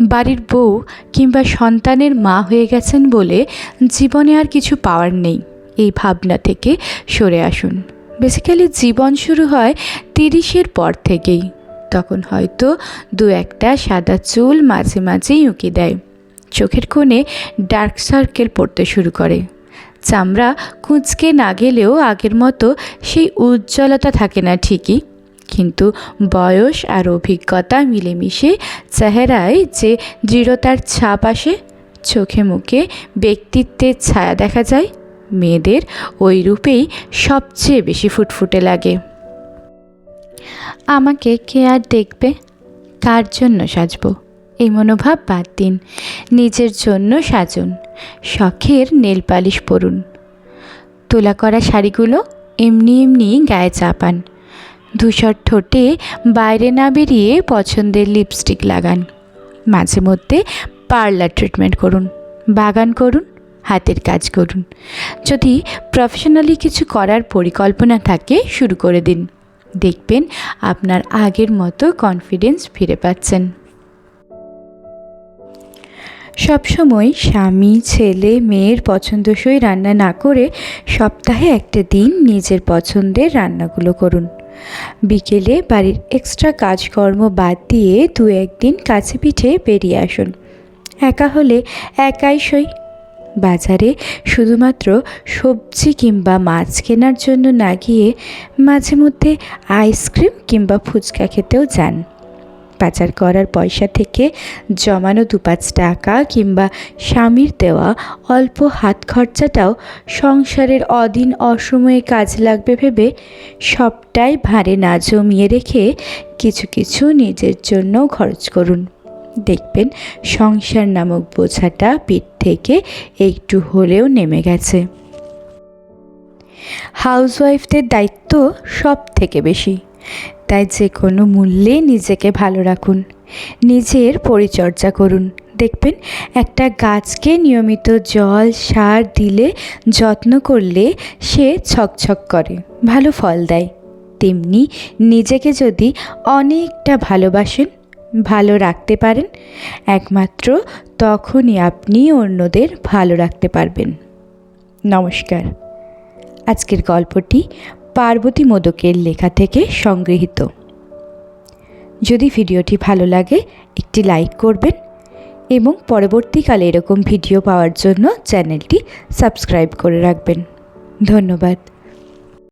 বাড়ির বউ কিংবা সন্তানের মা হয়ে গেছেন বলে জীবনে আর কিছু পাওয়ার নেই। এই ভাবনা থেকে সরে আসুন। বেসিক্যালি জীবন শুরু হয় তিরিশের পর থেকেই। তখন হয়তো দু একটা সাদা চুল মাঝে মাঝেই উঁকি দেয়। চোখের কোণে ডার্ক সার্কেল পড়তে শুরু করে। চামড়া কুঁচকে না গেলেও আগের মতো সেই উজ্জ্বলতা থাকে না ঠিকই। কিন্তু বয়স আর অভিজ্ঞতা মিলেমিশে চেহারায় যে দৃঢ়তার ছাপ আসে, চোখে মুখে ব্যক্তিত্বের ছায়া দেখা যায়, মেয়েদের ওই রূপেই সবচেয়ে বেশি ফুটফুটে লাগে। আমাকে কে আর দেখবে? কার জন্য সাজবো? এই মনোভাব বাদ দিন, নিজের জন্য সাজুন, শখের নেল পালিশ পরুন। তোলা করা শাড়িগুলো এমনি এমনি গায়ে চাপান ধূসর ঠোঁটে বাইরে না বেরিয়ে পছন্দের লিপস্টিক লাগান। মাঝে মধ্যে পার্লার ট্রিটমেন্ট করুন, বাগান করুন, হাতের কাজ করুন। যদি প্রফেশনালি কিছু করার পরিকল্পনা থাকে, শুরু করে দিন। দেখবেন আপনার আগের মতো কনফিডেন্স ফিরে পাচ্ছেন। সবসময় স্বামী, ছেলে, মেয়ের পছন্দসই রান্না না করে সপ্তাহে একটা দিন নিজের পছন্দের রান্নাগুলো করুন। বিকেলে বাড়ির এক্সট্রা কাজকর্ম বাদ দিয়ে দু একদিন কাছে পিঠে বেরিয়ে আসুন। একা হলে একাই সই। বাজারে শুধুমাত্র সবজি কিংবা মাছ কেনার জন্য না গিয়ে মাঝে মধ্যে আইসক্রিম কিংবা ফুচকা খেতেও যান। পাচার করার পয়সা থেকে জমানো দু পাঁচ টাকা কিংবা স্বামীর দেওয়া অল্প হাত খরচাটাও সংসারের অদিন অসময়ে কাজ লাগবে ভেবে সবটাই ভারে না জমিয়ে রেখে কিছু কিছু নিজের জন্যও খরচ করুন। দেখবেন সংসার নামক বোঝাটা পিঠ থেকে একটু হলেও নেমে গেছে। হাউসওয়াইফদের দায়িত্ব সব থেকে বেশি। তাই যে কোনো মূল্যে নিজেকে ভালো রাখুন। নিজের পরিচর্যা করুন। দেখবেন একটা গাছকে নিয়মিত জল, সার দিলে, যত্ন করলে সে ছকছক করে, ভালো ফল দেয়। তেমনি নিজেকে যদি অনেকটা ভালোবাসেন, ভালো রাখতে পারেন, একমাত্র তখনই আপনি অন্যদের ভালো রাখতে পারবেন। নমস্কার। আজকের গল্পটি পার্বতী মোদকের লেখা থেকে সংগৃহীত। যদি ভিডিওটি ভালো লাগে, একটি লাইক করবেন এবং পরবর্তীকালে এরকম ভিডিও পাওয়ার জন্য চ্যানেলটি সাবস্ক্রাইব করে রাখবেন। ধন্যবাদ।